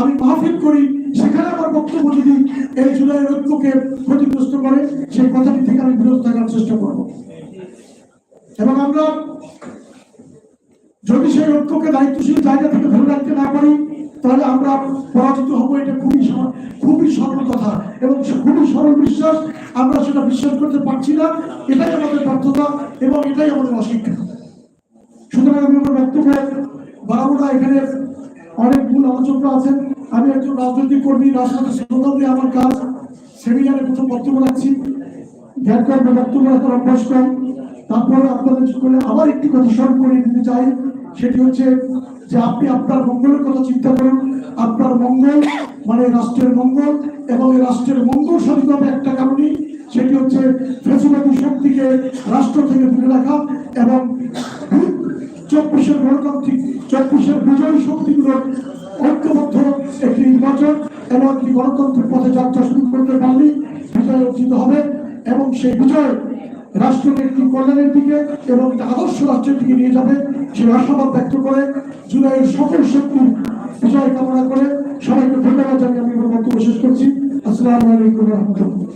আমি মাহফিল করি, সেখানে আমার বক্তব্য যদি এই জুলাইয়ের ঐক্যকে ক্ষতিগ্রস্ত করে, সেই কথাটি থেকে আমি বিরত থাকার চেষ্টা করব। এবং আমরা যদি সেই ঐক্যকে দায়িত্বশীল জায়গা থেকে ধরে রাখতে না পারি, তাহলে আমরা পরাজিত হব, এটা খুবই খুবই সরল কথা। এবং খুবই সরল বিশ্বাস, আমরা সেটা বিশ্বাস করতে পারছি না, এটাই আমাদের ব্যর্থতা এবং এটাই আমাদের অশিক্ষা। সুতরাং আমি আমার বক্তব্য বাড়াবো এখানে অনেক মূল আলোচকরা আছেন। আমি একজন রাজনৈতিক কর্মী রাজনৈতিক আমার কাজ সেমিনারে প্রথম বক্তব্য রাখছি। বক্তব্য রাখার অভ্যাস কম। আপনাদের করে আবার একটি কথা স্মরণ দিতে চাই। সেটি হচ্ছে যে আপনি আপনার মঙ্গলের কথা চিন্তা করুন। আপনার মঙ্গল মানে রাষ্ট্রের মঙ্গল এবং এই রাষ্ট্রের মঙ্গল সাধিত হবে একটা কারণই। সেটি হচ্ছে ফেসিবাদী শক্তিকে রাষ্ট্র থেকে দূরে রাখা এবং চব্বিশের গণতান্ত্রিক চব্বিশের বিজয়ী শক্তিগুলোর ঐক্যবদ্ধ একটি নির্বাচন এবং একটি গণতন্ত্রের পথে যাত্রা শুরু করতে পারলেই বিজয় অর্জিত হবে এবং সেই বিজয় রাষ্ট্রকে একটি কল্যাণের দিকে এবং আদর্শ রাষ্ট্রের দিকে নিয়ে যাবে সেই আশাবাদ ব্যক্ত করে জুলাইয়ের সকল শক্তির বিজয় কামনা করে সবাইকে ধন্যবাদ জানিয়ে আমি আমার বক্তব্য শেষ করছি। আসসালামু আলাইকুম রহমতুল্লাহ।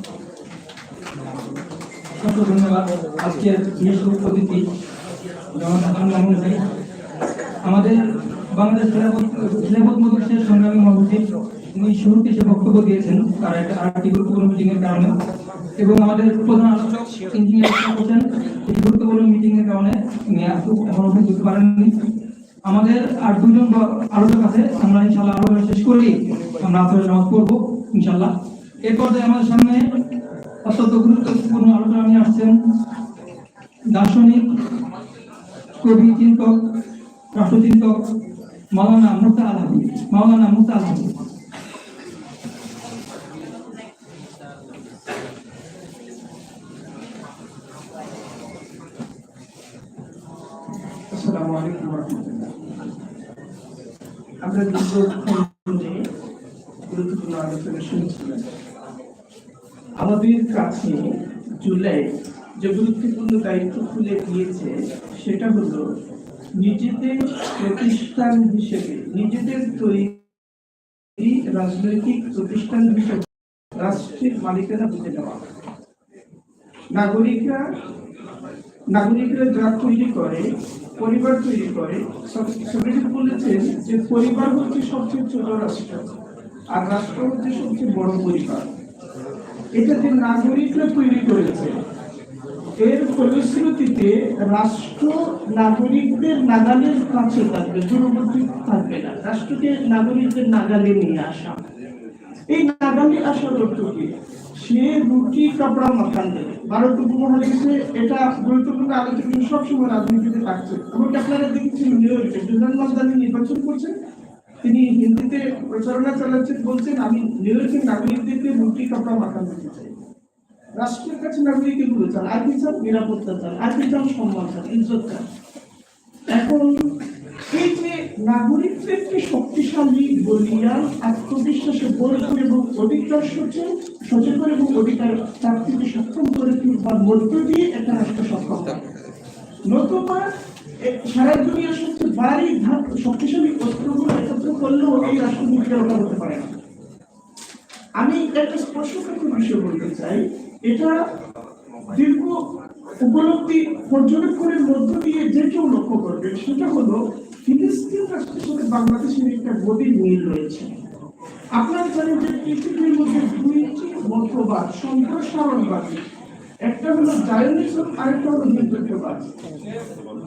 ধন্যবাদ। আজকের বিশেষ অতিথি যেমন ভাই আমাদের বাংলাদেশ খেলাফত মজলিসের সংগ্রামী মহাসচিব তিনি শুরুতে সে বক্তব্য দিয়েছেন তার একটা আরেকটি গুরুত্বপূর্ণ মিটিং এর কারণে। এবং আমাদের প্রধান আলোচক ইঞ্জিনিয়ার হোসেন এই গুরুত্বপূর্ণ মিটিং এর কারণে উনি এখন উপস্থিত হতে পারেননি। আমাদের আর দুজন আলোচক আছে, আমরা ইনশাল্লাহ আলোচনা শেষ করেই আমরা আসলে নামাজ পড়ব ইনশাল্লাহ এর পর্যায়ে আমাদের সামনে অত্যন্ত গুরুত্বপূর্ণ আলোচনা নিয়ে আসছেন দার্শনিক কবি চিন্তক রাষ্ট্রচিন্তক মাওলানা মুস্তা আলহাবি মাওলানা মুস্তা আলহাবি আমরা দীর্ঘক্ষণ আমাদের কাছে জুলাই যে গুরুত্বপূর্ণ দায়িত্ব খুলে দিয়েছে, সেটা হলো নিজেদের প্রতিষ্ঠান হিসেবে, নিজেদের তৈরি রাজনৈতিক প্রতিষ্ঠান হিসেবে রাষ্ট্রের মালিকানা বুঝে নেওয়া। নাগরিকরা নাগরিকরা যা তৈরি করে, পরিবার তৈরি করে সবাই বলেছেন যে পরিবার হচ্ছে সবচেয়ে ছোট রাষ্ট্র, আর রাষ্ট্র হচ্ছে সবচেয়ে বড় পরিবার। এটা যে নাগরিকরা তৈরি করেছে। এর ফলশ্রুতিতে রাষ্ট্র নাগরিকদের নাগালের কাছে থাকবে, দূরবর্তী থাকবে না। রাষ্ট্রকে নাগরিকদের নাগালে নিয়ে আসা। এই নাগালে আসার অর্থ কি? সে রুটি কাপড়া মাখান দেবে। ভারত উপমহাদেশে এটা গুরুত্বপূর্ণ আলোচনা। সবসময় রাজনীতিতে থাকছে। এমনকি আপনারা দেখেছেন ইয়র্কে নির্বাচন করছেন তিনি হিন্দিতে প্রচারণা চালাচ্ছেন, বলছেন, আমি নিউ নাগরিকদেরকে রুটি কাপড়া মাখান দিতে চাই। রাষ্ট্রের কাছে নাগরিক এগুলো চান আর কি চান নিরাপত্তা চান আর কি চান সম্মান চান, ইজ্জত চান। এখন এই যে নাগরিকদেরকে শক্তিশালী বলিয়ান আত্মবিশ্বাসে ভরপুর এবং অধিকার সচেতন এবং অধিকার প্রাপ্তিকে সক্ষম করে তুলবার মধ্য দিয়ে একটা রাষ্ট্র সক্ষম নতুবা সারা দুনিয়ার সবচেয়ে ভারী ধাপ শক্তিশালী অস্ত্রগুলো একত্র করলেও এই রাষ্ট্র রক্ষা করতে পারে না। আমি একটা স্পর্শকাতর বিষয় বলতে চাই। এটা দীর্ঘ উপলব্ধি পর্যবেক্ষণের মধ্য দিয়ে যে কেউ লক্ষ্য করবে সেটা হলো ফিলিস্তিন রাষ্ট্রের সাথে বাংলাদেশের একটা গভীর মিল রয়েছে। আপনারা জানেন যে পৃথিবীর মধ্যে দুইটি একটা হলো জায়নিজম হলো হিন্দুত্ববাদ।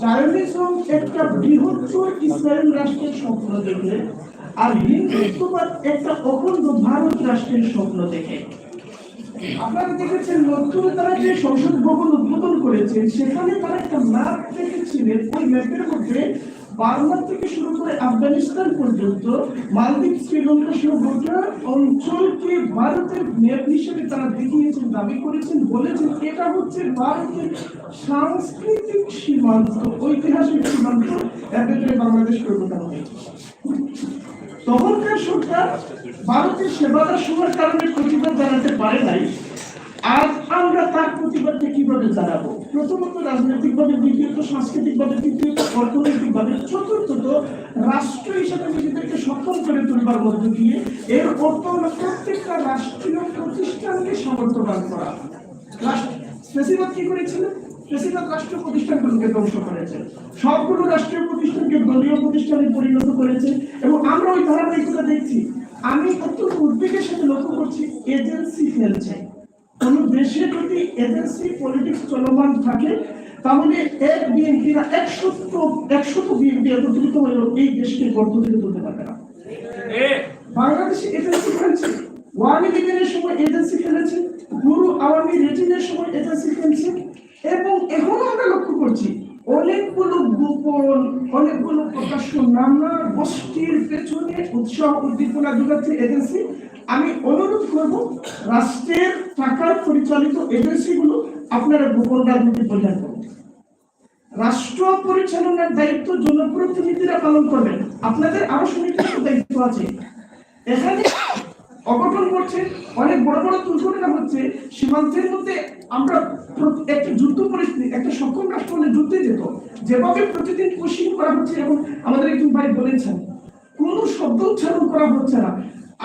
জায়নিজম একটা বৃহত্তর ইসরায়েল রাষ্ট্রের স্বপ্ন দেখে, আর হিন্দুত্ববাদ একটা অখণ্ড ভারত রাষ্ট্রের স্বপ্ন দেখে। আপনারা দেখেছেন নতুন তারা যে সংসদ ভবন উদ্বোধন করেছেন সেখানে তারা একটা ম্যাপ দেখেছিলেন। ওই ম্যাপের মধ্যে বার্মা থেকে শুরু করে আফগানিস্তান পর্যন্ত, মালদ্বীপ, শ্রীলঙ্কা সহ গোটা অঞ্চলকে ভারতের ম্যাপ হিসেবে তারা দেখিয়েছেন, দাবি করেছেন, বলেছেন এটা হচ্ছে ভারতের সাংস্কৃতিক সীমান্ত, ঐতিহাসিক সীমান্ত এর ভেতরে বাংলাদেশ পরিবর্তন হয়েছে তখনকার সরকার ভারতের সেবাদার সময়ের কারণে প্রতিবাদ জানাতে পারে নাই। আজ আমরা তার প্রতিবাদকে কীভাবে জানাব? প্রথমত রাজনৈতিকভাবে, দ্বিতীয়ত সাংস্কৃতিকভাবে, তৃতীয়ত অর্থনৈতিকভাবে, চতুর্থত রাষ্ট্র হিসেবে নিজেদেরকে সক্ষম করে তুলবার মধ্য দিয়ে এর অর্থ হলো প্রত্যেকটা রাষ্ট্রীয় প্রতিষ্ঠানকে সামর্থ্যবান করা। রাষ্ট্র- কি করেছিল? ফেসিবাদ রাষ্ট্র প্রতিষ্ঠানগুলোকে ধ্বংস করেছে। সবগুলো রাষ্ট্রীয় প্রতিষ্ঠানকে দলীয় প্রতিষ্ঠানে পরিণত করেছে এবং আমরা ওই ধারাবাহিকতা দেখছি। আমি অত্যন্ত উদ্বেগের সাথে লক্ষ্য করছি এজেন্সি ফেলছে। কোন দেশে যদি এজেন্সি পলিটিক্স চলমান থাকে তাহলে এক বিএনপিরা একশত একশত বিএনপি একত্রিত হলেও এই দেশকে গর্ত থেকে তুলতে পারবে না। বাংলাদেশে এজেন্সি ফেলছে। ওয়ানি লীগের সময় এজেন্সি ফেলেছে। গুরু আওয়ামী রেজিমের সময় এজেন্সি ফেলছে। এবং এখনও আমরা লক্ষ্য করছি, অনেকগুলো গোপন, অনেকগুলো প্রকাশ্য নানা গোষ্ঠীর পেছনে উৎসাহ উদ্দীপনা যোগাচ্ছে এজেন্সি আমি অনুরোধ করব, রাষ্ট্রের টাকায় পরিচালিত এজেন্সিগুলো আপনারা গোপন রাজনীতি পরিহার করুন। রাষ্ট্র পরিচালনার দায়িত্ব জনপ্রতিনিধিরা পালন করবেন। আপনাদের আরও সুনির্দিষ্ট দায়িত্ব আছে। এখানে অঘটন করছে অনেক বড় বড় দুর্ঘটনা হচ্ছে সীমান্তের মধ্যে আমরা একটা যুদ্ধ পরিস্থিতি, একটা সক্ষম রাষ্ট্র হলে যুদ্ধে যেত। যেভাবে প্রতিদিন কোশিং করা হচ্ছে এবং আমাদের একজন ভাই বলেছেন, কোন শব্দ উচ্চারণ করা হচ্ছে না।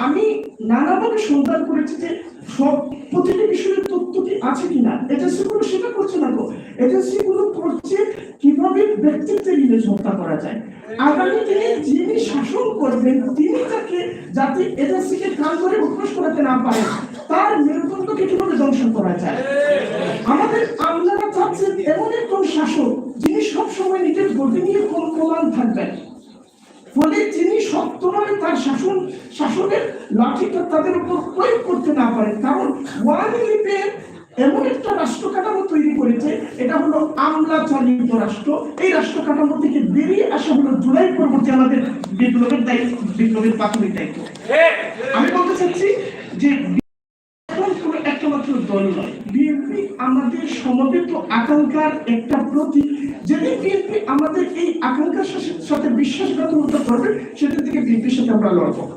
আমি নানাভাবে সন্ধান করেছি যে সব প্রতিটি বিষয়ের তথ্য কি আছে কিনা। এজেন্সিগুলো সেটা করছে না তো। এজেন্সিগুলো করছে কীভাবে ব্যক্তিত্বের ইমেজ হত্যা করা যায়। আগামী দিনে যিনি শাসন করবেন, তিনি তাকে যাতে এজেন্সিকে করে উৎকোষ করাতে না পারে, তার মেরুদণ্ডকে কীভাবে ধ্বংস করা যায়? আমাদের আমলারা চাচ্ছেন এমন একজন শাসক যিনি সবসময় নিজের গতি নিয়ে কোন প্রমাণ থাকবেন। ফলে সত্যভাবে তার শাসন, শাসনের লাঠিটা তাদের উপর প্রয়োগ করতে না পারেন কারণ ওয়ান লিপের এমন একটা রাষ্ট্র কাঠামো তৈরি করেছে, এটা হলো আমলা চালিত রাষ্ট্র। এই রাষ্ট্র কাঠামো থেকে বেরিয়ে আসা হলো জুলাই পরবর্তী আমাদের বিপ্লবের দায়িত্ব, বিপ্লবের প্রাথমিক দায়িত্ব। আমি বলতে চাচ্ছি যে একটা মাত্র দল নয়। বিএনপি আমাদের সমবেত আকাঙ্ক্ষার একটা প্রতীক। যেদিন বিএনপি আমাদের এই আকাঙ্ক্ষার সাথে- বিশ্বাসঘাতকতা করবে সেদিন থেকে বিএনপির সাথে আমরা লড়বো।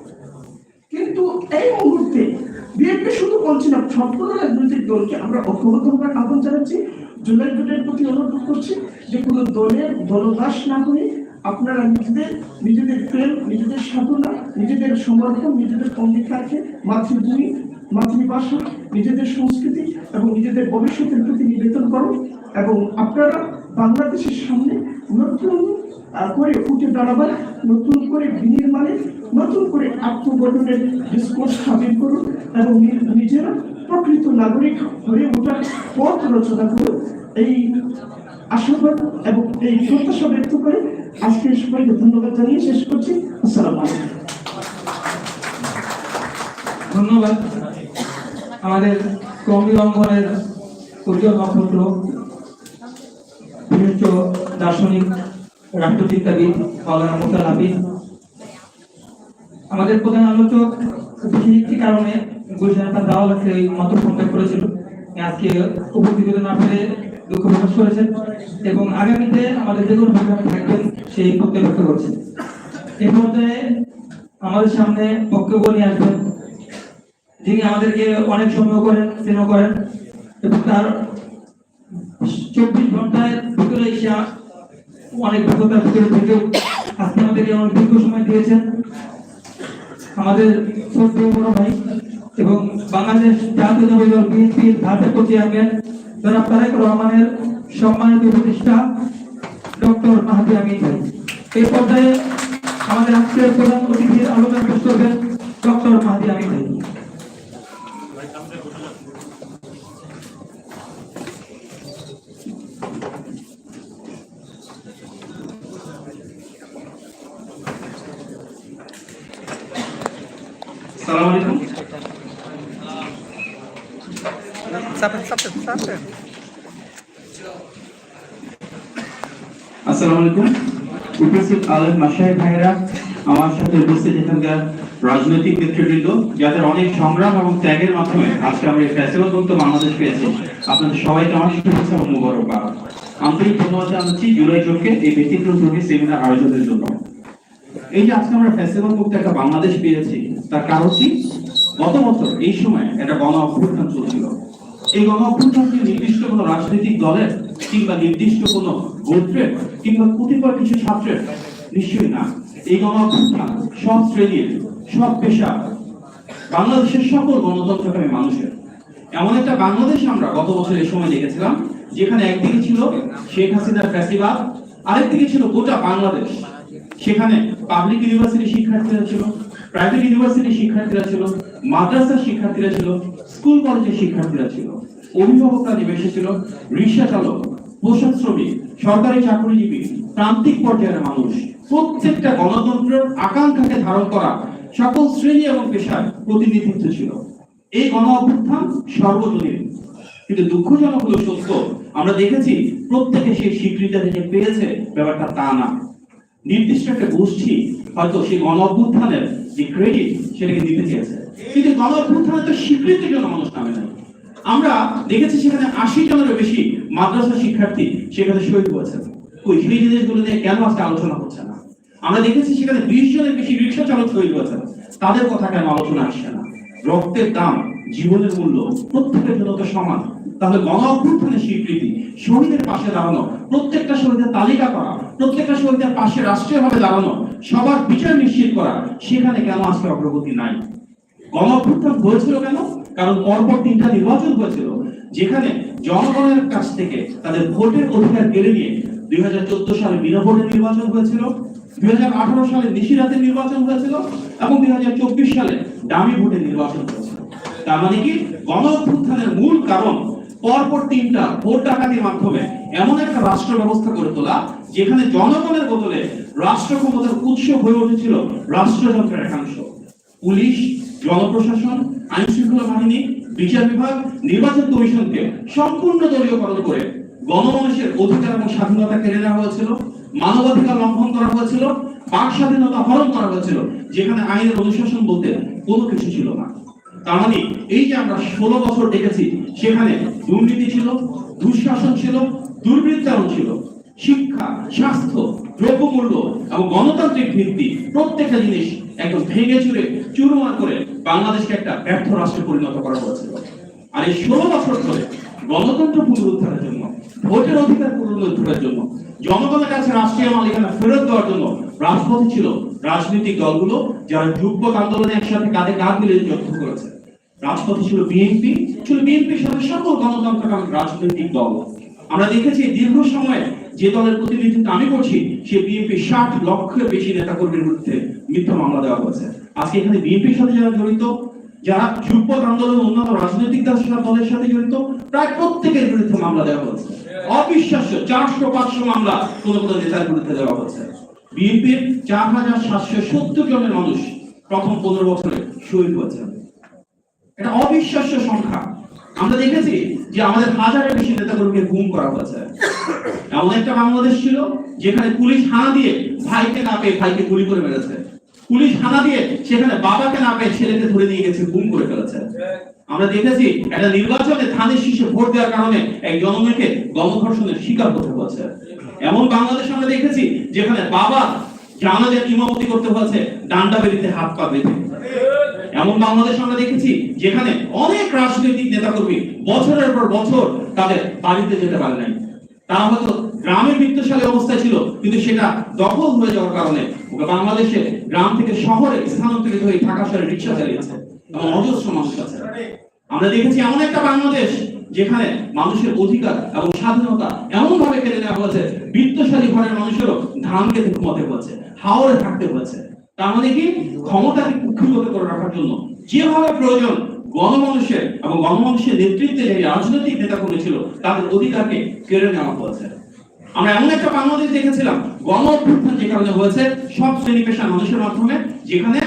কিন্তু এই মুহূর্তে বিএনপি শুধু বলছি না সবগুলো রাজনৈতিক দলকে আমরা ঐক্যবদ্ধ হবার আহ্বান জানাচ্ছি। জুলাই জোটের প্রতি অনুরোধ করছি যে কোনো দলের দলদাস না হয়ে আপনারা নিজেদের নিজেদের প্রেম, নিজেদের সাধনা, নিজেদের সমর্পণ, নিজেদের অঙ্গীকারকে মাতৃভূমি, মাতৃভাষা, নিজেদের সংস্কৃতি এবং নিজেদের ভবিষ্যতের প্রতি নিবেদন করুন। এবং আপনারা বাংলাদেশের সামনে নতুন করে উঠে দাঁড়াবার, নতুন করে বিনির্মাণের, নতুন করে আত্মগঠনের ডিসকোর্স স্থাপন করুন এবং নিজেরা প্রকৃত নাগরিক হয়ে ওঠার পথ রচনা করুন। এই আশাবাদ এবং এই প্রত্যাশা ব্যক্ত করে আজকে সবাইকে ধন্যবাদ জানিয়ে শেষ করছি। আসসালামু আলাইকুম। ধন্যবাদ। আমাদের কর্মী অঙ্গনের উজ্জ্বল নক্ষত্র বিশিষ্ট দার্শনিক রাষ্ট্রচিন্তাবিদ মাওলানা মোতাল হাফিজ। আমাদের প্রধান আলোচক একটি কারণে গুলশান তার দাওয়া লাগছে এই মত প্রকাশ করেছিল। আজকে উপস্থিত না পেরে দুঃখ প্রকাশ করেছেন এবং আগামীতে আমাদের যে কোনো ভাবে থাকবেন সেই প্রত্যয় ব্যক্ত করছেন এই পর্যায়ে আমাদের সামনে বক্তব্য নিয়ে আসবেন যিনি আমাদেরকে অনেক সময় করেন, স্নেহ করেন এবং তার চব্বিশ ঘন্টায় ভিতরে এসে অনেক বিপদার ভিতরে থেকেও আজকে আমাদেরকে অনেক দীর্ঘ সময় দিয়েছেন। আমাদের ছোট্ট বড় ভাই এবং বাংলাদেশ জাতীয় দল বিএনপির ভারপ্রাপ্ত চেয়ারম্যান জনাব তারেক রহমানের সম্মানিত প্রতিষ্ঠা ডক্টর মাহাদি আমিন ভাই। এই পর্যায়ে আমাদের আজকের প্রধান অতিথির আলোচনা করবেন ডক্টর মাহাদি আমিন ভাই। সালাম আলাইকুম আসসালামু আলাইকুম। উপস্থিত আলেম মাসাই ভাইরা আমার সাথে উপস্থিত এখানকার রাজনৈতিক নেতৃবৃন্দ যাদের অনেক সংগ্রাম এবং ত্যাগের মাধ্যমে আজকে আমরা এই ফেস্টিভ্যাল মুক্ত বাংলাদেশ পেয়েছি। আপনাদের সবাইকে আমার শুভেচ্ছা ও মুবারকবাদ। আন্তরিক ধন্যবাদ জানাচ্ছি জুলাই জোটকে এই ব্যতিক্রম সেমিনার আয়োজনের জন্য। এই যে আজকে আমরা ফেস্টিভ্যাল মুক্ত একটা বাংলাদেশ পেয়েছি তার কারণ কি গত বছর এই সময় একটা গণ অভ্যুত্থান চলছিল। এই গণ অভ্যুত্থান কি নির্দিষ্ট কোনো রাজনৈতিক দলের কিংবা নির্দিষ্ট কোনো গোত্রের কিংবা কতিপয় কিছু ছাত্রের নিশ্চয়ই না। এই গণ অভ্যুত্থান সব শ্রেণির, সব পেশা, বাংলাদেশের সকল গণতন্ত্রকামী মানুষের। এমন একটা বাংলাদেশ আমরা গত বছর এই সময় দেখেছিলাম, যেখানে একদিকে ছিল শেখ হাসিনার ফ্যাসিবাদ, আরেকদিকে ছিল গোটা বাংলাদেশ। সেখানে পাবলিক ইউনিভার্সিটির শিক্ষার্থীরা ছিল প্রাইভেট ইউনিভার্সিটির শিক্ষার্থীরা ছিল, মাদ্রাসার শিক্ষার্থীরা ছিল স্কুল কলেজের শিক্ষার্থীরা ছিল, অভিভাবকরা নিবেশে ছিল রিক্সা চালক পোশাক শ্রমিক, সরকারি চাকরিজীবী, প্রান্তিক পর্যায়ের মানুষ, প্রত্যেকটা গণতন্ত্রের আকাঙ্ক্ষাকে ধারণ করা সকল শ্রেণি এবং পেশার প্রতিনিধিত্ব ছিল। এই গণ অভ্যুত্থান সর্বজনীন। কিন্তু দুঃখজনক হলো, সত্য, আমরা দেখেছি প্রত্যেকে সেই স্বীকৃতি থেকে পেয়েছে, ব্যাপারটা তা না। নির্দিষ্ট একটা গোষ্ঠী হয়তো সেই গণ অভ্যুত্থানের সেটাকে দিতে চেয়েছে। কিন্তু তো স্বীকৃতির জন্য মানুষ নামে নাই। আমরা দেখেছি সেখানে আশি জনেরও বেশি মাদ্রাসা শিক্ষার্থী সেখানে শহীদ হয়েছে। ওই সেই জিনিসগুলো নিয়ে কেন আজকে আলোচনা হচ্ছে না? আমরা দেখেছি সেখানে বিশ জনের বেশি রিক্সা চালক শহীদ হয়েছে। তাদের কথা কেন আলোচনা আসছে না? রক্তের দাম জীবনের মূল্য প্রত্যেকের জন্য তো সমান। তাহলে গণ অভ্যুত্থানের স্বীকৃতি শহীদের পাশে দাঁড়ানো, প্রত্যেকটা শহীদের তালিকা করা, প্রত্যেকটা শহীদের পাশে রাষ্ট্রীয়ভাবে দাঁড়ানো, সবার বিচার নিশ্চিত করা, সেখানে কেন আজকে অগ্রগতি নাই? গণ অভ্যুত্থান হয়েছিল কেন? কারণ পরপর তিনটা নির্বাচন হয়েছিল, যেখানে জনগণের কাছ থেকে তাদের ভোটের অধিকার কেড়ে নিয়ে দুই হাজার চোদ্দ সালে বিনাভোটের নির্বাচন হয়েছিল, দুই হাজার আঠারো সালে নিশিরাতের নির্বাচন হয়েছিল এবং দুই হাজার চব্বিশ সালে দামি ভোটের নির্বাচন হয়েছিল। তার মানে কি? গণ মূল কারণ পরপর তিনটা ভোট ডাকাতির মাধ্যমে এমন একটা রাষ্ট্র ব্যবস্থা করে তোলা, যেখানে জনগণের বদলে রাষ্ট্র ক্ষমতার উৎস হয়ে উঠেছিল রাষ্ট্রযন্ত্রের একাংশ। পুলিশ, জনপ্রশাসন আইন শৃঙ্খলা বাহিনী, বিচার বিভাগ, নির্বাচন কমিশনকে সম্পূর্ণ দলীয়করণ করে গণমানুষের অধিকার এবং স্বাধীনতা কেড়ে নেওয়া হয়েছিল, মানবাধিকার লঙ্ঘন করা হয়েছিল, বাক স্বাধীনতা হরণ করা হয়েছিল, যেখানে আইনের অনুশাসন বলতে কোনো কিছু ছিল না। তার মানে এই যে আমরা ষোলো বছর দেখেছি, সেখানে দুর্নীতি ছিল, দুঃশাসন ছিল, দুর্বৃত্তায়ন ছিল। শিক্ষা, স্বাস্থ্য, দ্রব্যমূল্য এবং গণতান্ত্রিক ভিত্তি প্রত্যেকটা জিনিস একদম ভেঙে চুরে, চুরমার করে বাংলাদেশকে একটা ব্যর্থ রাষ্ট্রে পরিণত করা হয়েছিল। আর এই ষোলো বছর ধরে গণতন্ত্র পুনরুদ্ধারের জন্য, ভোটের অধিকার পুনরুদ্ধারের জন্য, জনগণের কাছে রাষ্ট্রীয় মালিকানা ফেরত দেওয়ার জন্য রাজপথে ছিল রাজনৈতিক দলগুলো যারা যুগ্ম আন্দোলনে একসাথে কাঁধে কাঁধ মিলে যুদ্ধ করেছে। রাজপথে ছিল বিএনপি, ছিল বিএনপির সাথে সকল রাজনৈতিক দল। আমরা দেখেছি দীর্ঘ সময়ে যে দলের প্রতিনিধিত্ব আমি করছি, সে বিএনপি ষাট বেশি নেতা কর্মীর বিরুদ্ধে মিথ্যা মামলা দেওয়া হয়েছে। আজকে এখানে বিএনপির সাথে যারা জড়িত, যারা যুগপথ আন্দোলন অন্যান্য রাজনৈতিক দল- দলের সাথে জড়িত, প্রায় প্রত্যেকের বিরুদ্ধে মামলা দেওয়া হয়েছে। অবিশ্বাস্য চারশো পাঁচশো মামলা কোন কোন নেতার বিরুদ্ধে দেওয়া হয়েছে। বিএনপির চার হাজার সাতশো সত্তর জনের মানুষ প্রথম পনেরো বছরে শহীদ হয়েছে। এটা অবিশ্বাস্য সংখ্যা। আমরা দেখেছি যে আমাদের হাজারের বেশি গুম করা হয়েছে। এমন একটা বাংলাদেশ ছিল যেখানে পুলিশ হানা দিয়ে ভাইকে না পেয়ে ভাইকে গুলি করে মেরেছে। পুলিশ হানা দিয়ে সেখানে বাবাকে না পেয়ে ছেলেকে ধরে নিয়ে গেছে, গুম করে ফেলেছে। আমরা দেখেছি একটা নির্বাচনে ধানের শীষে ভোট দেওয়ার কারণে এক জনমেকে গণধর্ষণের শিকার হতে হয়েছে। এমন বাংলাদেশ আমরা দেখেছি যেখানে বাবা জানাজার ইমামতি করতে হয়েছে ডান্ডা বেরিতে হাত পা বেঁধে। এমন বাংলাদেশ আমরা দেখেছি যেখানে অনেক রাজনৈতিক নেতাকর্মী বছরের পর বছর তাদের বাড়িতে যেতে পারে নাই। তারা হয়তো গ্রামে বৃত্তশালী অবস্থায় ছিল, কিন্তু সেটা দখল হয়ে যাওয়ার কারণে বাংলাদেশে গ্রাম থেকে শহরে স্থানান্তরিত হয়ে ঢাকা শহরে রিক্সা চালিয়েছে এবং অজস্র মানুষ আছে। আমরা দেখেছি এমন একটা বাংলাদেশ যেখানে মানুষের অধিকার এবং স্বাধীনতা এমন ভাবে কেড়ে নেওয়া হয়েছে, বৃত্তশালী ঘরের মানুষেরও ধান খেতে ঘুমাতে হয়েছে হাওড়ে থাকতে হয়েছে। তার মানে কি? ক্ষমতাকে কুক্ষিগত করে রাখার জন্য যেভাবে প্রয়োজন গণমানুষের এবং গণমানুষের নেতৃত্বে যে রাজনৈতিক নেতা ছিল তাদের অধিকারকে কেড়ে নেওয়া হয়েছে। আমরা এমন একটা বাংলাদেশ দেখেছিলাম, গণ অভ্যুত্থান যে কারণে হয়েছে, সব শ্রেণি মানুষের মাধ্যমে, যেখানে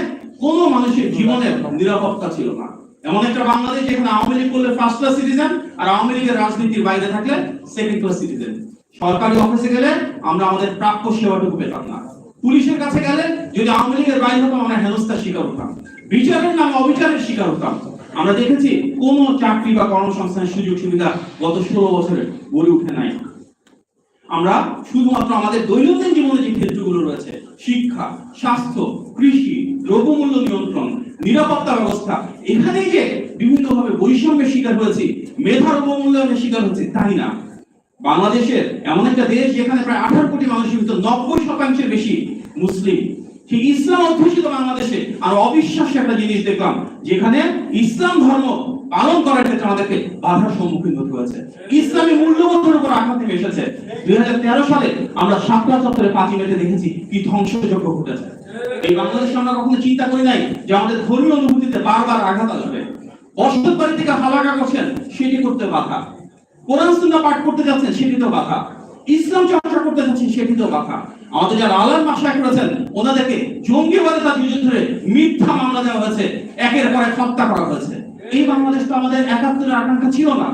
কোনো মানুষের জীবনের নিরাপত্তা ছিল না। এমন একটা বাংলাদেশ যেখানে আওয়ামী লীগ করলে ফার্স্ট ক্লাস সিটিজেন আর আওয়ামী লীগের রাজনীতির বাইরে থাকলে সেকেন্ড ক্লাস সিটিজেন সরকারি অফিসে গেলে আমরা আমাদের প্রাপ্য সেবাটুকু পেতাম না। পুলিশের কাছে গেলে যদি আওয়ামী লীগের বাইরে হতাম, আমরা হেনস্থার শিকার হতাম। বিচারের অবিচারের শিকার হতাম। আমরা দেখেছি কোন চাকরি বা কর্মসংস্থানের সুযোগ সুবিধা গত ষোলো বছরে গড়ে উঠে নাই। আমরা শুধুমাত্র আমাদের দৈনন্দিন জীবনে যে ক্ষেত্রগুলো রয়েছে, শিক্ষা, স্বাস্থ্য, কৃষি দ্রব্যমূল্য নিয়ন্ত্রণ নিরাপত্তা ব্যবস্থা এখানে যে বিভিন্নভাবে বৈষম্যের শিকার হয়েছি মেধার অবমূল্যায়নের শিকার হচ্ছে তাই না? বাংলাদেশের এমন একটা দেশ যেখানে প্রায় আঠারো কোটি মানুষের ভিতর নব্বই শতাংশের বেশি মুসলিম। সেই ইসলাম অধ্যুষিত বাংলাদেশে আর অবিশ্বাস্য একটা জিনিস দেখলাম, যেখানে ইসলাম ধর্ম পালন করার ক্ষেত্রে আমাদেরকে বাধার সম্মুখীন হতে হয়েছে। ইসলামী মূল্যবোধের উপর আঘাত নেমে এসেছে। দুই সালে আমরা সাতটা চত্বরে পাঁচই মেতে দেখেছি, কি ধ্বংসযজ্ঞ ঘটেছে। এই বাংলাদেশে আমরা কখনো চিন্তা করি নাই যে আমাদের ধর্মীয় অনুভূতিতে বারবার আঘাত আসবে। বাড়ি থেকে হালাকা করছেন, সেটি করতে কোরআন পাঠ করতে যাচ্ছেন, সেটিতেও বাধা। ইসলাম চর্চা করতে যাচ্ছেন, সেটিতেও বাধা। আমাদের যারা আলাম মাসায় করেছেন, ওনাদেরকে জঙ্গিবাদে তার বিরুদ্ধে মিথ্যা মামলা দেওয়া হয়েছে। একের পর এক হত্যা করা হয়েছে। এই বাংলাদেশ তো আমাদের একাত্তরের আকাঙ্ক্ষা ছিল না।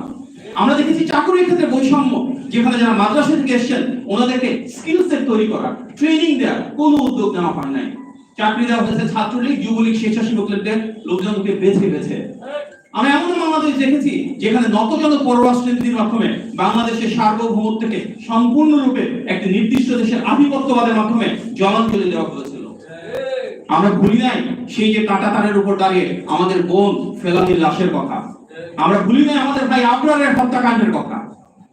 আমরা দেখেছি চাকরির ক্ষেত্রে বৈষম্য। যেখানে যারা মাদ্রাসা থেকে এসেছেন, ওনাদেরকে স্কিল সেট তৈরি করা ট্রেনিং দেওয়া, কোনো উদ্যোগ নেওয়া হয় নাই। চাকরি দেওয়া হয়েছে ছাত্রলীগ, যুবলীগ স্বেচ্ছাসেবক লীগদের লোকজনকে বেছে বেছে। আমরা এমন বাংলাদেশ দেখেছি, যেখানে নতজন পররাষ্ট্রনীতির মাধ্যমে বাংলাদেশের সার্বভৌমত্বকে সম্পূর্ণরূপে একটি নির্দিষ্ট দেশের আধিপত্যবাদের মাধ্যমে জলাঞ্জলি দেওয়া হয়েছিল। আমরা ভুলি নাই, সেই যে কাটা তারের উপর দাঁড়িয়ে আমাদের বোন ফেলানির লাশের কথা। আমরা ভুলি নাই আমাদের ভাই আবরারের হত্যাকাণ্ডের কথা।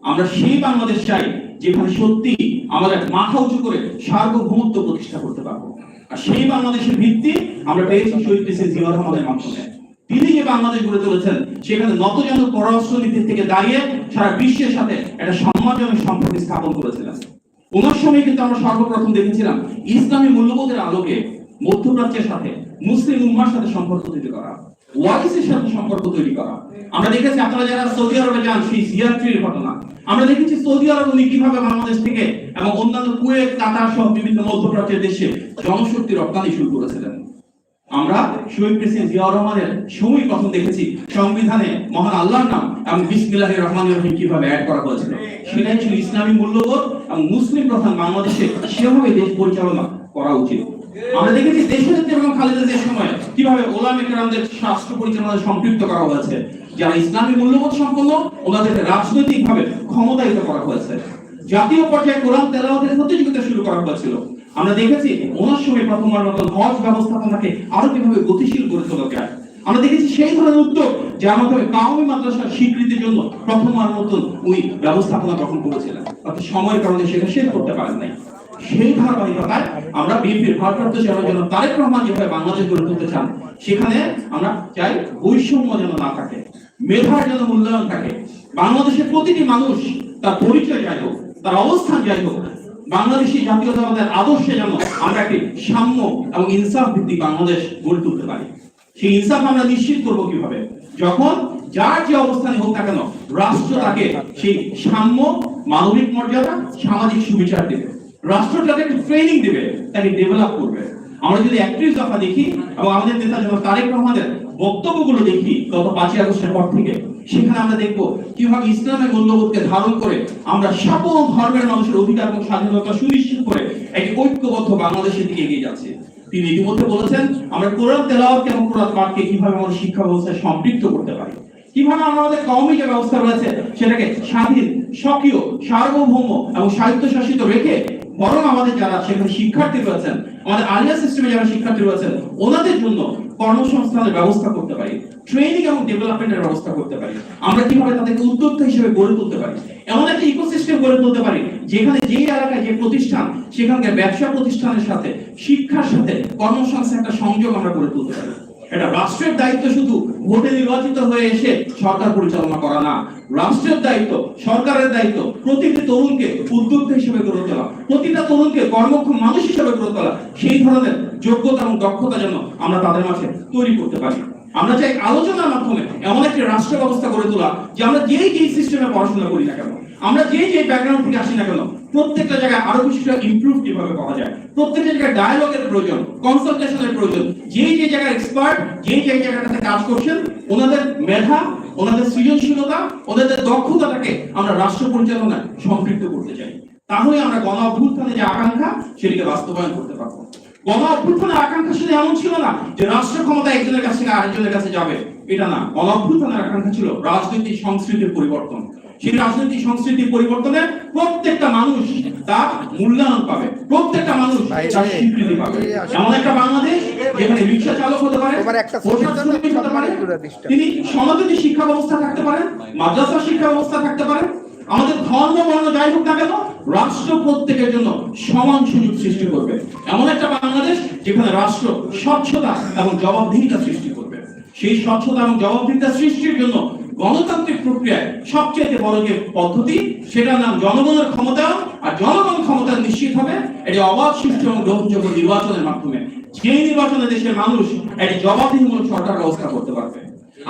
আমরা সেই বাংলাদেশ চাই, যেখানে সত্যি আমাদের মাথা উঁচু করে সার্বভৌমত্ব প্রতিষ্ঠা করতে পারব। আর সেই বাংলাদেশের ভিত্তি আমরা পেয়েছি শহীদ প্রেসিডেন্ট জিয়া রহমানের মাধ্যমে। তিনি যে বাংলাদেশ গড়ে তুলেছেন, সেখানে নতজন পররাষ্ট্রনীতির থেকে দাঁড়িয়ে সারা বিশ্বের সাথে একটা সম্মানজনক সম্পর্ক স্থাপন করেছিলেন ওনার সময় কিন্তু আমরা সর্বপ্রথম দেখেছিলাম, ইসলামী মূল্যবোধের আলোকে মধ্যপ্রাচ্যের সাথে মুসলিম উম্মার সাথে সম্পর্ক তৈরি করা। ওয়াইসের সাথে সম্পর্ক তৈরি করা। আমরা দেখেছি আপনারা যারা সৌদি আরবে যান, সেই ঘটনা। আমরা দেখেছি সৌদি আরব উনি কীভাবে বাংলাদেশ থেকে এবং অন্যান্য কুয়েত, কাতার সহ বিভিন্ন মধ্যপ্রাচ্যের দেশে জনশক্তি রপ্তানি শুরু করেছিলেন। আমরা শহীদ প্রেসিডেন্ট রহমানের সময় দেখেছি সংবিধানে মহান আল্লাহর নাম এবং বিসমিল্লাহ রহমান রহিম কীভাবে অ্যাড করা হয়েছিল। সেটাই ছিল ইসলামী মূল্যবোধ এবং মুসলিম প্রধান বাংলাদেশে সেভাবে দেশ পরিচালনা করা উচিত। আমরা দেখেছি দেশনেত্রী এবং খালেদা সময় কীভাবে ওলামা কেরামদের পরিচালনায় সম্পৃক্ত করা হয়েছে, যারা ইসলামী মূল্যবোধ সম্পন্ন ওনাদেরকে ক্ষমতায়িত করা হয়েছে। জাতীয় পর্যায়ে কোরআন তেলাওয়াতের প্রতিযোগিতা শুরু করা হয়েছিল। আমরা দেখেছি ওনার সময় প্রথমবার মতন হজ ব্যবস্থাপনাকে আরও কীভাবে গতিশীল করে তোলা যায়। আমরা দেখেছি সেই ধরনের উদ্যোগ যার মাধ্যমে কাউমি মাদ্রাসার স্বীকৃতির জন্য প্রথমবার মতন উনি ব্যবস্থাপনা গ্রহণ করেছিলেন। অর্থাৎ সময়ের কারণে সেটা শেষ করতে পারেন নাই। সেই ধারাবাহিকতায় আমরা বিএনপির ভারপ্রাপ্ত চেয়ারম্যান যেন তারেক রহমান যেভাবে বাংলাদেশ গড়ে তুলতে চান, সেখানে আমরা চাই বৈষম্য যেন না থাকে, মেধার যেন মূল্যায়ন থাকে। বাংলাদেশের প্রতিটি মানুষ তার পরিচয় যাই হোক তার অবস্থান যাই হোক বাংলাদেশি জাতীয়তাবাদের আদর্শে যেন আমরা একটি সাম্য এবং ইনসাফ ভিত্তিক বাংলাদেশ গড়ে তুলতে পারি। সেই ইনসাফ আমরা নিশ্চিত করব কীভাবে? যখন যার যে অবস্থানে হোক না কেন, রাষ্ট্র তাকে সেই সাম্য, মানবিক মর্যাদা, সামাজিক সুবিচার দেবে। রাষ্ট্র তাকে ট্রেনিং দেবে, তাকে ডেভেলপ করবে। আমরা যদি একত্রিশ দফা দেখি এবং আমাদের নেতা যেমন তারেক রহমানের বক্তব্যগুলো দেখি, গত পাঁচই আগস্টের পর থেকে, সেখানে আমরা দেখব কীভাবে ইসলামের মূল্যবোধকে ধারণ করে আমরা সকল ধর্মের মানুষের অধিকার এবং স্বাধীনতা সুনিশ্চিত করে একটি ঐক্যবদ্ধ বাংলাদেশের দিকে এগিয়ে যাচ্ছে। তিনি ইতিমধ্যে বলেছেন, আমরা কোরআন তেলাওয়াত এবং কোরআন পাঠকে কীভাবে আমাদের শিক্ষা ব্যবস্থায় সম্পৃক্ত করতে পারি। কীভাবে আমাদের কওমি যে ব্যবস্থা রয়েছে, সেটাকে স্বাধীন স্বকীয় সার্বভৌম এবং স্বায়ত্তশাসিত রেখে বরং আমাদের যারা, সেখানে শিক্ষার্থী রয়েছেন, আমাদের আলিয়া সিস্টেমে যারা শিক্ষার্থী রয়েছেন, ওনাদের জন্য কর্মসংস্থানের ব্যবস্থা করতে পারি ট্রেনিং এবং ডেভেলপমেন্টের ব্যবস্থা করতে পারি। আমরা কীভাবে তাদেরকে উদ্যোক্তা হিসেবে গড়ে তুলতে পারি? এমন একটা ইকোসিস্টেম গড়ে তুলতে পারি, যেখানে যে এলাকায় যে প্রতিষ্ঠান, সেখানকার ব্যবসা প্রতিষ্ঠানের সাথে, শিক্ষার সাথে কর্মসংস্থান একটা সংযোগ আমরা গড়ে তুলতে পারি। এটা রাষ্ট্রের দায়িত্ব শুধু ভোটে নির্বাচিত হয়ে এসে সরকার পরিচালনা করা না। রাষ্ট্রের দায়িত্ব, সরকারের দায়িত্ব, প্রতিটি তরুণকে উদ্যোক্তা হিসেবে গড়ে তোলা, প্রতিটা তরুণকে কর্মক্ষম মানুষ হিসেবে গড়ে তোলা, সেই ধরনের যোগ্যতা এবং দক্ষতা যেন আমরা তাদের মাঝে তৈরি করতে পারি। আমরা চাই আলোচনার মাধ্যমে এমন একটি রাষ্ট্র ব্যবস্থা গড়ে তোলা যে আমরা যেই যেই সিস্টেমে পড়াশোনা করি না কেন, আমরা যেই যেই ব্যাকগ্রাউন্ড থেকে আসি না কেন, প্রত্যেকটা জায়গায় আরও কিছুটা ইমপ্রুভ কীভাবে করা যায়? প্রত্যেকটা জায়গায় ডায়ালগের প্রয়োজন কনসালটেশনের প্রয়োজন। যেই যে জায়গায় এক্সপার্ট যেই যে জায়গাটাতে কাজ করছেন, ওনাদের মেধা, ওনাদের সৃজনশীলতা, ওনাদের দক্ষতাটাকে আমরা রাষ্ট্র পরিচালনায় সম্পৃক্ত করতে চাই। তাহলে আমরা গণ অভ্যুত্থানে যে আকাঙ্ক্ষা, সেটিকে বাস্তবায়ন করতে পারব। গণ অভ্যুত্থানের আকাঙ্ক্ষা শুধু এমন ছিল না যে রাষ্ট্র ক্ষমতা একজনের কাছ থেকে আরেকজনের কাছে যাবে। এটা না গণ অভ্যুত্থানের আকাঙ্ক্ষা ছিল রাজনৈতিক সংস্কৃতির পরিবর্তন। সেই রাজনৈতিক সংস্কৃতি পরিবর্তনে প্রত্যেকটা মানুষ তার মূল্যায়ন পাবে প্রত্যেকটা মানুষ তার স্বীকৃতি পাবে। এমন একটা বাংলাদেশ যেখানে রিক্সা চালক হতে পারে। তিনি সমাজনী শিক্ষা ব্যবস্থা থাকতে পারেন মাদ্রাসা শিক্ষা ব্যবস্থা থাকতে পারে আমাদের ধর্ম, বর্ণ, যাই হোক না কেন, রাষ্ট্র প্রত্যেকের জন্য সমান সুযোগ সৃষ্টি করবে। এমন একটা বাংলাদেশ যেখানে রাষ্ট্র স্বচ্ছতা এবং জবাবদিহিতা সৃষ্টি করবে। সেই স্বচ্ছতা এবং জবাবদিহিতা সৃষ্টির জন্য গণতান্ত্রিক প্রক্রিয়ায় সবচেয়ে বড় যে পদ্ধতি, সেটার নাম জনগণের ক্ষমতা, আর জনগণ ক্ষমতা নিশ্চিত হবে এটি অবাধ সুষ্ঠু এবং গ্রহণযোগ্য নির্বাচনের মাধ্যমে। যে নির্বাচনে দেশের মানুষ একটি জবাবদিহিমূলক সরকার ব্যবস্থা করতে পারবে।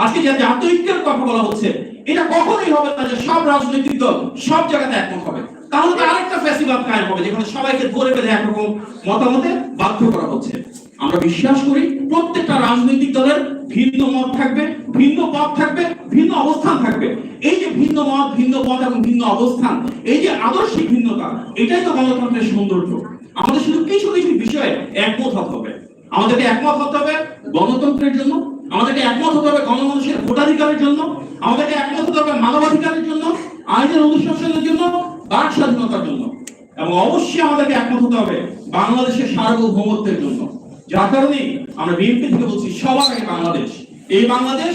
আজকে যে জাতীয় ঐক্যের কথা বলা হচ্ছে এটা কখনোই হবে না যে সব রাজনৈতিক দল সব জায়গাতে একমত হবে। তাহলে তো আরেকটা ফ্যাসিবাদ কায়েম হবে, যেখানে সবাইকে ধরে বেঁধে একরকম মতামতে বাধ্য করা হচ্ছে। আমরা বিশ্বাস করি প্রত্যেকটা রাজনৈতিক দলের ভিন্ন মত থাকবে, ভিন্ন পথ থাকবে, ভিন্ন অবস্থান থাকবে। এই যে ভিন্ন মত, ভিন্ন পথ এবং ভিন্ন অবস্থান, এই যে আদর্শিক ভিন্নতা, এটাই তো গণতন্ত্রের সৌন্দর্য। আমাদের শুধু কিছু কিছু বিষয়ে একমত হতে হবে। আমাদেরকে একমত হতে হবে গণতন্ত্রের জন্য আমাদেরকে একমত হতে হবে গণমানুষের ভোটাধিকারের জন্য, আমাদেরকে একমত হতে হবে মানবাধিকারের জন্য, আইনের অনুশাসনের জন্য, বাক স্বাধীনতার জন্য। এবং অবশ্যই আমাদেরকে একমত হতে হবে বাংলাদেশের সার্বভৌমত্বের জন্য। যার কারণে আমরা বিএনপি থেকে বলছি, সবার আগে বাংলাদেশ। এই বাংলাদেশ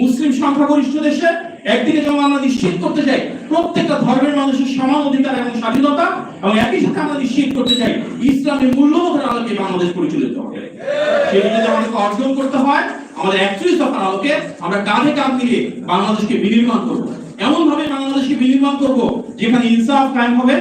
মুসলিম সংখ্যাগরিষ্ঠ দেশে, একদিকে যেমন আমরা নিশ্চিত করতে চাই প্রত্যেকটা ধর্মের মানুষের সমান অধিকার এবং স্বাধীনতা, এবং একই সাথে আমরা নিশ্চিত করতে চাই ইসলামের মূল্যবোধের আলোকে বাংলাদেশ পরিচালিত হবে। সেটা যদি আমাদেরকে অর্জন করতে হয় আমাদের একত্রিশ দফার আলোকে আমরা কাঁধে কাঁধ মিলিয়ে বাংলাদেশকে বিনির্মাণ করব। এমন ভাবে বাংলাদেশকে বিনির্মাণ করব যেখানে ইনসাফ কায়েম হবে,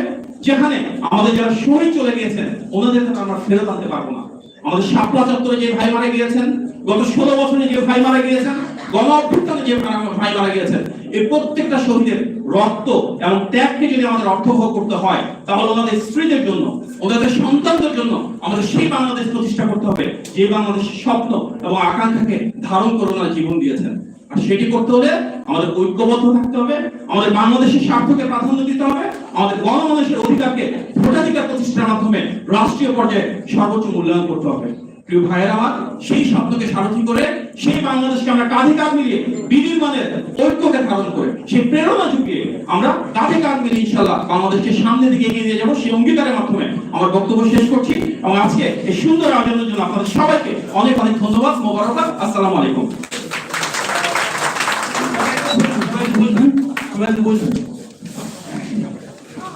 যেখানে আমাদের যারা শহীদ চলে গিয়েছেন, ওনাদের আমরা ফেরত আনতে পারব না। আমাদের শাপলা চত্বরে যে ভাই মারা গিয়েছেন, গত ষোলো বছরে যে ভাই মারা গিয়েছেন গণ অভ্যুত্থানে যে ভাই মারা গিয়েছেন এই প্রত্যেকটা শহীদের রক্ত এবং ত্যাগকে যদি আমাদের করতে হয়, তাহলে ওনাদের স্ত্রীদের জন্য, ওনাদের সন্তানদের জন্য আমাদের সেই বাংলাদেশ প্রতিষ্ঠা করতে হবে, যে বাংলাদেশের স্বপ্ন এবং আকাঙ্ক্ষাকে ধারণ করে ওনারা জীবন দিয়েছেন। আর সেটি করতে হলে আমাদের ঐক্যবদ্ধ থাকতে হবে, আমাদের বাংলাদেশের স্বার্থকে প্রাধান্য দিতে হবে, আমাদের গণমানুষের অধিকারকে ভোটাধিকার প্রতিষ্ঠার মাধ্যমে রাষ্ট্রীয় পর্যায়ে সর্বোচ্চ মূল্যায়ন করতে হবে। প্রিয় ভাইয়ের আমার, সেই স্বপ্নকে সারথি করে, সেই বাংলাদেশকে আমরা কাঁধে কাঁধ মিলিয়ে, বিনির্মাণের ঐক্যকে ধারণ করে, সেই প্রেরণা যুগিয়ে আমরা কাঁধে কাঁধ মিলিয়ে ইনশাল্লাহ বাংলাদেশকে সামনের দিকে এগিয়ে নিয়ে যাব। সেই অঙ্গীকারের মাধ্যমে আমার বক্তব্য শেষ করছি এবং আজকে এই সুন্দর আয়োজনের জন্য আপনাদের সবাইকে অনেক অনেক ধন্যবাদ, মোবারকবাদ। আসসালামু আলাইকুম।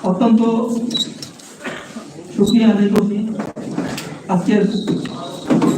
অত্যন্ত সুক্রিয়া আদায় করছি আজকের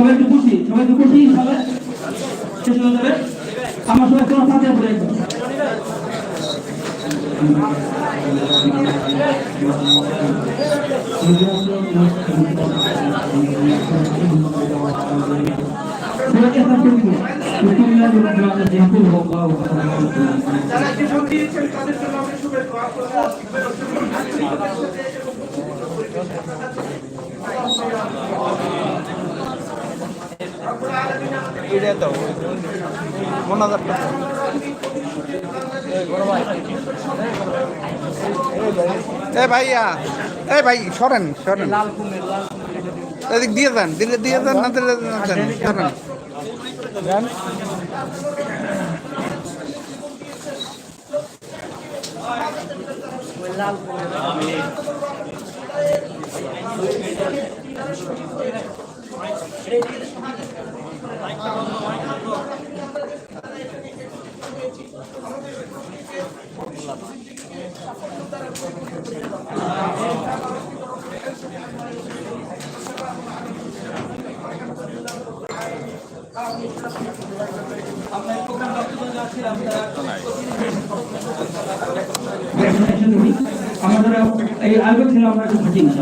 সবাই একটু খুশি, সবাই একটু খুশি শেষ হয়ে যাবে। আমার সবাই পুরো ফাতিহা করে। একবার এটা মোনাজারটা এ ভাইয়া এ ভাই, সরেন সরেন। এদিক দিয়ে যান, দিলে দিয়ে যান, না দিলে না যান সরেন। যান আমাদের এই আগে ছিল আমরা একটু থাকি না